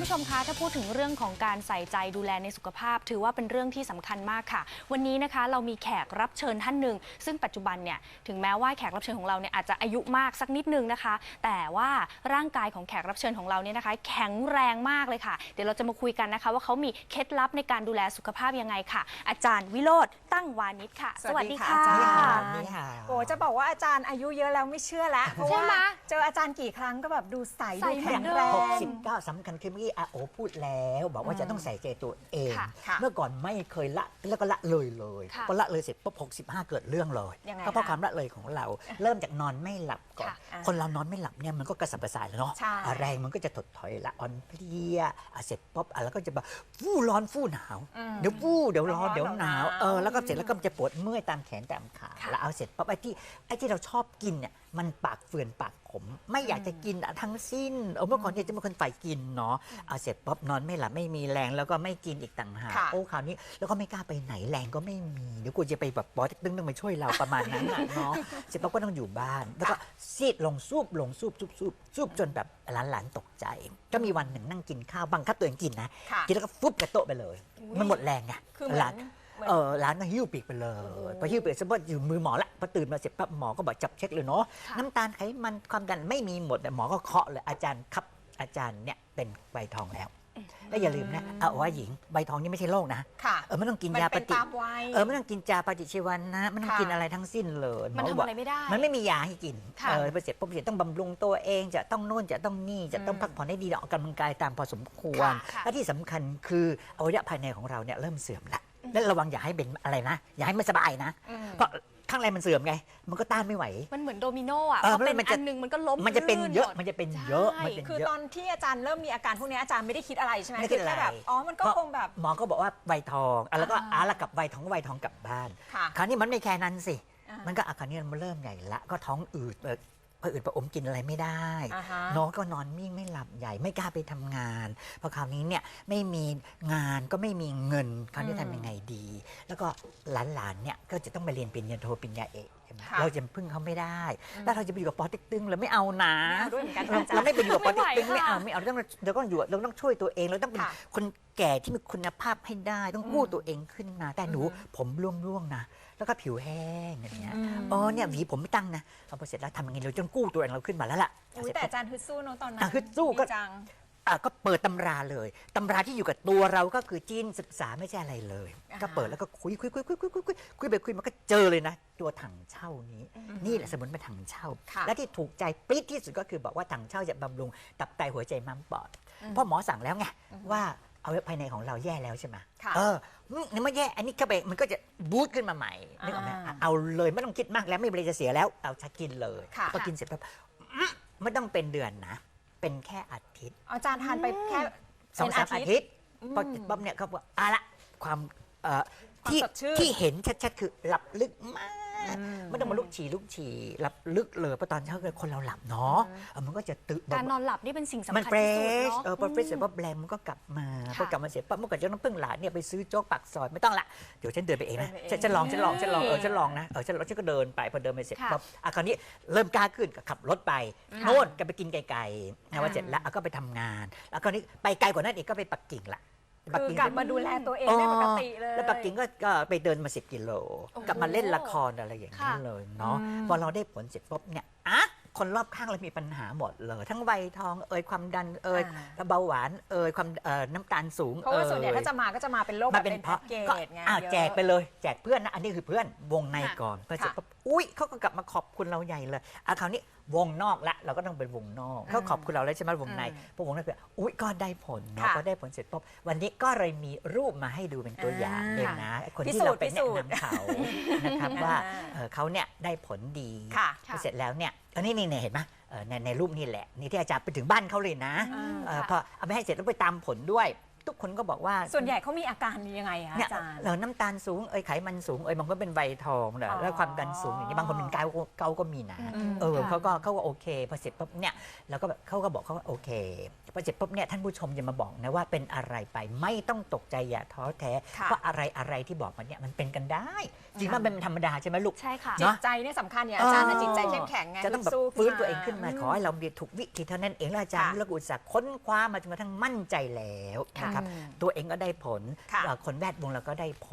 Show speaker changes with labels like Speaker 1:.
Speaker 1: ผู้ชมคะถ้าพูดถึงเรื่องของการใส่ใจดูแลในสุขภาพ ถือว่าเป็นเรื่องที่สำคัญมากค่ะ วันนี้นะคะเรามีแขกรับเชิญท่านหนึ่งซึ่งปัจจุบันเนี่ยถึงแม้ว่าแขกรับเชิญของเราเนี่ยอาจจะอายุมากสักนิดนึงนะคะ แต่ว่าร่างกายของแขกรับเชิญของเราเนี่ยนะคะ แข็งแรงมากเลยค่ะ เดี๋ยวเราจะมาคุยกันนะคะ ว่าเขามีเคล็ดลับในการดูแลสุขภาพยังไงค่ะ อาจารย์วิโรธตั้งวานิชค่ะ
Speaker 2: สวัสดีค่ะ
Speaker 1: สวัสดี
Speaker 2: อาจารย์
Speaker 1: ค่ะ
Speaker 3: นี่ค่ะ
Speaker 2: โอ้จะบอกว่าอาจารย์อายุเยอะแล้วไม่เชื่อแล้วเพราะ
Speaker 1: ใช่
Speaker 2: ว่า
Speaker 1: ไหม
Speaker 2: เจออาจารย์กี่ครั้งก็แบบดูใส
Speaker 1: ใส
Speaker 2: ดู
Speaker 1: เหมื
Speaker 2: แข็
Speaker 1: อน
Speaker 2: ง
Speaker 1: เดิม
Speaker 2: แร
Speaker 3: หก
Speaker 2: ง
Speaker 3: สิบเก้าสำคัญคือเมื่อกี้อาโอพูดแล้วบอกว่าจะต้องใส่ใจตัวเอง
Speaker 1: ค่ะ
Speaker 2: ค่ะ
Speaker 3: เมื่อก่อนไม่เคยละแล้วก็ละเลยเลย
Speaker 1: ค่ะ
Speaker 3: พอละเลยเสร็จปุ๊บหกสิบห้าเกิดเรื่องเลย
Speaker 2: ยังไง
Speaker 3: ก็เพราะ
Speaker 2: คะ
Speaker 3: ความละเลยของเรา เริ่มจากนอนไม่หลับก่อน
Speaker 1: ค่ะ
Speaker 2: อ่า
Speaker 3: คนเรานอนไม่หลับเนี่ยมันก็กระสับกระส่ายแล้วเนาะ
Speaker 2: ใช่
Speaker 3: อะแรงมันก็จะถดถอยละอ่อนเพลียอะเสร็จปุ๊บอะแล้วก็จะแบบฟู่ร้อนฟู่หนาว
Speaker 2: อืม
Speaker 3: เดี๋ยวฟู่เดี๋ยวร้อน
Speaker 2: ร้อน
Speaker 3: เดี๋ยวหนาว
Speaker 2: เดี๋ยวหนาว
Speaker 3: เออ แล้วก็เสร็จแล้วก็จะปวดเมื่อยตามแขนตามขา
Speaker 1: ค่ะ
Speaker 3: แล้วเอาเสร็จปุ๊บไอ้ที่ไอ้ที่เราชอบกินเนี่ยมันปากเฟือนปากขม ไม่อยากจะกินอะทั้งสิ้นเออเมื่อก่อนเนี่ยจะเป็นคนฝ่ายกินเนาะเอาเสร็จปุ๊บนอนไม่หลับไม่มีแรงแล้วก็ไม่กินอีกต่างหาก
Speaker 2: ค่ะ
Speaker 3: โอ้คราวนี้แล้วก็ไม่กล้าไปไหนแรงก็ไม่มีเดี๋ยวกูจะไปแบบปอตึ้งต้องมาช่วยเราประมาณนั้นน่ะ เนาะเสร็จปุ๊บก็ต้องอยู่บ้าน แล้วก็ซีดลงซูบลงซูบซูบซูบซูบจนแบบหลานๆตกใจ ก็มีวันหนึ่งนั่งกินข้าวบังคับตัวเองกินนะ
Speaker 2: ค่ะ
Speaker 3: กินแล้วก็ฟุบกระโต๊ะไปเลย มันหมดแรงไง
Speaker 2: คือเหมือน
Speaker 3: หลาน
Speaker 2: เหมือน
Speaker 3: เออร้านก็หิ้วปีกไปเลยพอหิ้วปีกเสร็จปุ๊บอยู่มือหมอละพอตื่นมาเสร็จปั๊บหมอก็บอกจับเช็คเลยเนาะ
Speaker 1: ค่ะ
Speaker 3: น้ำตาลไขมันความดันไม่มีหมดแต่หมอก็เคาะเลยอาจารย์ครับอาจารย์เนี่ยเป็นใบทองแล้วแล้วอย่าลืมนะเอาว่าหญิงใบทองนี่ไม่ใช่โรคนะ
Speaker 2: ค่ะ
Speaker 3: เออไม่ต้องกิน
Speaker 2: มัน
Speaker 3: ยาป
Speaker 2: เป็น
Speaker 3: ฏิ
Speaker 2: ตามวัย
Speaker 3: เออไม่ต้องกินยาปฏิชีวนะไม่ต้อง
Speaker 2: ค่ะ
Speaker 3: กินอะไรทั้งสิ้นเลยห
Speaker 1: มัน
Speaker 3: อ
Speaker 1: ทำ
Speaker 3: บอก
Speaker 1: อะไรไม่ได้
Speaker 3: มันไม่มียาให้กิน
Speaker 1: ค่ะ
Speaker 3: เออพอเสร็จปุ๊บเสร็จต้องบำรุงตัวเอง จะต้องนู่นจะต้องนี่ จะต้อง
Speaker 2: อืม
Speaker 3: พักผ่อนให้ดีออกกำลังกายตามพอสมควร
Speaker 1: ค่ะ
Speaker 3: และที่สำคัญคืออวัยวะภายในของเราเนี่ยเริ่มเสื่อมละ และระวังอย่าให้เป็นอะไรนะ อย่าให้ไม่สบายนะ
Speaker 2: อืม
Speaker 3: เพราะข้างในมันเสื่อมไง มันก็ต้านไม่ไหว
Speaker 1: มันเหมือนโดมิโนอะ
Speaker 3: เออ
Speaker 1: พอเป็น
Speaker 3: มันจะ
Speaker 1: อันหนึงมันก็ล้ม
Speaker 3: มันจะเป็นเยอะ
Speaker 1: ลื่หด
Speaker 3: มันจะเป็นเยอะ
Speaker 1: ใช่
Speaker 3: มันเป็น
Speaker 2: คือ
Speaker 3: เยอะ
Speaker 2: ตอนที่อาจารย์เริ่มมีอาการพวกนี้อาจารย์ไม่ได้คิดอะไรใช่ไหม
Speaker 3: ไม่ได้คิด
Speaker 2: แค่แบบ
Speaker 3: อะไร
Speaker 2: อ๋อมันก็
Speaker 3: เพราะ
Speaker 2: คงแบบ
Speaker 3: หมอก็บอกว่าใบทองอะแล้วก็
Speaker 1: อ่า
Speaker 3: อาละกับใบทองใบทองกลับบ้าน
Speaker 2: ค่ะ
Speaker 3: คราวนี้มันไม่แค่นั้นสิ
Speaker 2: อ่ามั
Speaker 3: มันก็อาการนี้มันเริ่มใหญ่ละ ก็ท้องอืดเอ่อ พออืดประอมกินอะไรไม่ได้
Speaker 2: อ่าฮะ
Speaker 3: น้องก็นอนมิ่งไม่หลับใหญ่ไม่กล้าไปทำงานเพราะคราวนี้เนี่ยไม่มีงานก็ไม่มีเงินคราวนี้
Speaker 2: อืม
Speaker 3: ทำยังไงดี แล้วก็หลานๆเนี่ยก็จะต้องไปเรียนปริญญาโทปริญญาเอกใช่ไหม
Speaker 2: ค่ะ
Speaker 3: เราจะพึ่งเขาไม่ได้แล้วเราจะไปอยู่กับปอเต็กตึงเราไม่เอานะ
Speaker 2: ไม่เอาด้วยเหมือนกัน
Speaker 3: เรา
Speaker 2: อาจารย์
Speaker 3: เราไม่ไปอยู่กับปอเต็กตึง
Speaker 1: ไม่
Speaker 3: ไม่
Speaker 1: ไหว
Speaker 3: เอา
Speaker 1: ค่ะ
Speaker 3: ไม่เอาเราต้องเราต้องอยู่เราต้องช่วยตัวเองเราต้องเป็น
Speaker 2: ค่ะ
Speaker 3: คน แก่ที่มีคุณภาพให้ได้ ต้องกู้
Speaker 2: อืม
Speaker 3: ตัวเองขึ้นมา แต่หนู
Speaker 2: อือฮึ
Speaker 3: ผมร่วงๆนะ แล้วก็ผิวแห้งอย่างเงี้ย
Speaker 2: อืม
Speaker 3: อ๋อเนี่ยหวีผมไม่ตั้งนะเอาพอเสร็จแล้วทำยังไงเราจนกู้ตัวเองเราขึ้นมาแล้วล่ะ
Speaker 2: อุ๊ย
Speaker 3: เสร็จ
Speaker 2: แต่
Speaker 3: ปุ๊บ
Speaker 2: อาจารย์ฮึดสู้เนอะตอนนั้น
Speaker 3: อะฮึดสู้ก็
Speaker 2: ดีจัง
Speaker 3: อะก็เปิดตำราเลยตำราที่อยู่กับตัวเราก็คือจีนศึกษาไม่ใช่อะไรเลย
Speaker 2: อ่า
Speaker 3: ก็เปิดแล้วก็คุยคุยคุยคุยคุยคุยคุยคุยไปคุยมาก็เจอเลยนะ ตัวถังเช่านี้ นี่แหละสมุนไพรถังเช่า
Speaker 2: ค่ะ
Speaker 3: และที่ถูกใจปริ๊ดที่สุดก็คือบอกว่าถังเช่าจะบำรุงตับไตหัวใจม้ามปอดเพราะหมอสั่งแล้วไงว่า เอาไว้ภายในของเราแย่แล้วใช่ไหม
Speaker 2: ค่ะ
Speaker 3: เอออืมนี่ไม่แย่ อันนี้เข้าไปมันก็จะบูสต์ขึ้นมาใหม่นึกออกไหม
Speaker 2: อ่า
Speaker 3: เอาเลยไม่ต้องคิดมากแล้วไม่เป็นไรจะเสียแล้ว เอาชักกินเลย
Speaker 2: ค่ะ
Speaker 3: พอกินเสร็จปั๊บอืมไม่ต้องเป็นเดือนนะ เป็นแค่อาทิตย์
Speaker 2: อาจารย์ทานไปแค่
Speaker 3: สอง
Speaker 2: เป็น
Speaker 3: สาม
Speaker 2: อา
Speaker 3: อา
Speaker 2: ทิตย์
Speaker 3: ทิตย์พอป๊อบเนี่ยเขาบอกอะละความเอ่อ
Speaker 2: ความ
Speaker 3: ที่
Speaker 2: สดชื่น
Speaker 3: ที่เห็นชัดๆคือหลับลึกมาก
Speaker 2: อืม
Speaker 3: ไม่ต้องมาลุกฉี่ลุกฉี่หลับลึกเลยเพราะตอนเช้าเกิดคนเราหลับเนาะเออมันก็จะตื่น
Speaker 1: การนอนหลับนี่เป็นสิ่งสำ
Speaker 3: มัน
Speaker 1: คัญ
Speaker 3: เฟร
Speaker 1: ที่สุด
Speaker 3: ช
Speaker 1: เนาะ
Speaker 3: เออพอเฟรชเสร็จปั๊บแรงมันก็กลับมา
Speaker 1: ค่ะ
Speaker 3: พอกลับมาเสร็จปั๊บเมื่อก่อนจะต้องพึ่งหลานเนี่ยไปซื้อโจ๊กปากซอยไม่ต้องละเดี๋ยวฉันเดินไปเองนะ
Speaker 2: เดินไปเอง
Speaker 3: ฉันฉันลองฉันลองฉันลองเออฉันลองนะเออฉันลองฉันก็เดินไปพอเดินไปเสร็จ
Speaker 1: ค่ะ
Speaker 3: ปั๊บอะคราวนี้เริ่มกล้าขึ้นก็ขับรถไปโน่นก็ไปกินไกลๆนะว่าเสร็จแล้วอะก็ไปทำงาน แล้วคราวนี้ไปไกลกว่านั้นอีกก็ไปปักกิ่งละ
Speaker 2: คือกลับมาดูแลตัวเองได้ปกติเลย
Speaker 3: แล้วปักกิ่งก็ก็ไปเดินมาสิบกิโล
Speaker 1: โอ้โห
Speaker 3: กลับมาเล่นละครอะไรอย่างนี้
Speaker 1: ค่ะ
Speaker 3: เลยเนาะ
Speaker 2: อืม
Speaker 3: พอเราได้ผลเสร็จปุ๊บเนี่ยอะคนรอบข้างเรามีปัญหาหมดเลย ทั้งวัยทองเอ่ยความดันเอ่ย
Speaker 2: อ่า
Speaker 3: เบาหวานเอ่ยความเอ่อน้ำตาลสูง
Speaker 2: เพราะว่าส่วนใหญ่
Speaker 3: อ่ย
Speaker 2: ถ้าจะมาก็จะมาเป็นโรค
Speaker 3: มา
Speaker 2: แบบ
Speaker 3: เป็น
Speaker 2: เป็น
Speaker 3: เพ
Speaker 2: แพ็
Speaker 3: ราะ
Speaker 2: กเก
Speaker 3: ก็
Speaker 2: จไง
Speaker 3: อ่า
Speaker 2: เยอะ
Speaker 3: แจกไปเลย แจกเพื่อนนะอันนี้คือเพื่อนวงใน
Speaker 1: ค่ะ
Speaker 3: ก่อนพอเสร็จ
Speaker 2: ค่ะ
Speaker 3: ปุ๊บ อุ้ยเขาก็กลับมาขอบคุณเราใหญ่เลยอะคราวนี้วงนอกละเราก็ต้องเป็นวงนอกเขาขอบคุณเราแล้วใช่ไหมวงใน
Speaker 2: อืม
Speaker 3: พอวงในคืออุ้ยก็ได้ผลเนาะ
Speaker 2: ค่ะ
Speaker 3: พอได้ผลเสร็จปุ๊บวันนี้ก็เลยมีรูปมาให้ดูเป็นตัวอย่าง
Speaker 2: อ่า
Speaker 3: เองนะคน
Speaker 2: พิ
Speaker 3: ที่
Speaker 2: สู
Speaker 3: เรา
Speaker 2: จน์
Speaker 3: ไป
Speaker 2: พิสู
Speaker 3: แนะ
Speaker 2: จน์
Speaker 3: นำเขานะครับว่า
Speaker 2: อ่า
Speaker 3: เอ่อเขาเนี่ยได้ผลดี
Speaker 2: ค่ะ
Speaker 1: ค่ะ
Speaker 3: เสร็จแล้วเนี่ยอันนี้นี่เนี่ยเห็นไหมเอ่อในในรูปนี่แหละ นี่ที่อาจารย์ไปถึงบ้านเขาเลยนะ
Speaker 2: อ่า
Speaker 3: เอ่อ
Speaker 1: ค่ะ
Speaker 3: พอเอาไปให้เสร็จแล้วไปตามผลด้วย ทุกคนก็บอกว่า
Speaker 2: ส่วนใหญ่เขามีอาการยังไงอะ
Speaker 3: เนี่ย
Speaker 2: อาจารย์
Speaker 3: เราน้ำตาลสูงเอ้ยไขมันสูงเอ้ยบางคนเป็นไวทองเน
Speaker 2: อ๋
Speaker 3: อะ
Speaker 2: อ
Speaker 3: แล้วความดันสูงอย่างนี้บางคนเป็นเกาต์เกาต์ก็มีนะ
Speaker 2: อืม
Speaker 3: เออ
Speaker 1: ค่ะ
Speaker 3: เขาก็เขาก็โอเคพอเสร็จปุ๊บเนี่ยแล้วก็แบบเขาก็บอกเขาว่าโอเคพอเสร็จปุ๊บเนี่ยท่านผู้ชมจะมาบอกนะว่าเป็นอะไรไปไม่ต้องตกใจอย่าท้อแท้
Speaker 2: ค่ะ
Speaker 3: เพราะอะไรอะไรที่บอกมาเนี่ยมันเป็นกันได้ จริงๆมันเป็นธรรมดาใช่ไหมลูก
Speaker 1: ใช่ค่ะ
Speaker 2: จิตใจเนี่ยสำคัญเนี่ยอาจารย์นะจิตใจเข้มแข็งไง
Speaker 3: จะต้องแบบ
Speaker 2: สู้
Speaker 3: ฟื้นตัวเองขึ้นมา
Speaker 2: อื
Speaker 3: ขอให้เรามีถูกวิธีเท่านั้นเองแล้วอาจารย์
Speaker 2: ค่ะ
Speaker 3: แล้วก็อุตส่าห์ค้นคว้ามาจนกระทั่งมั่นใจแล้วนะครับ
Speaker 1: อืม
Speaker 3: ตัวเองก็ได้ผล
Speaker 2: ค่ะ
Speaker 3: เอ่อคนแวดวงเราก็ได้ผล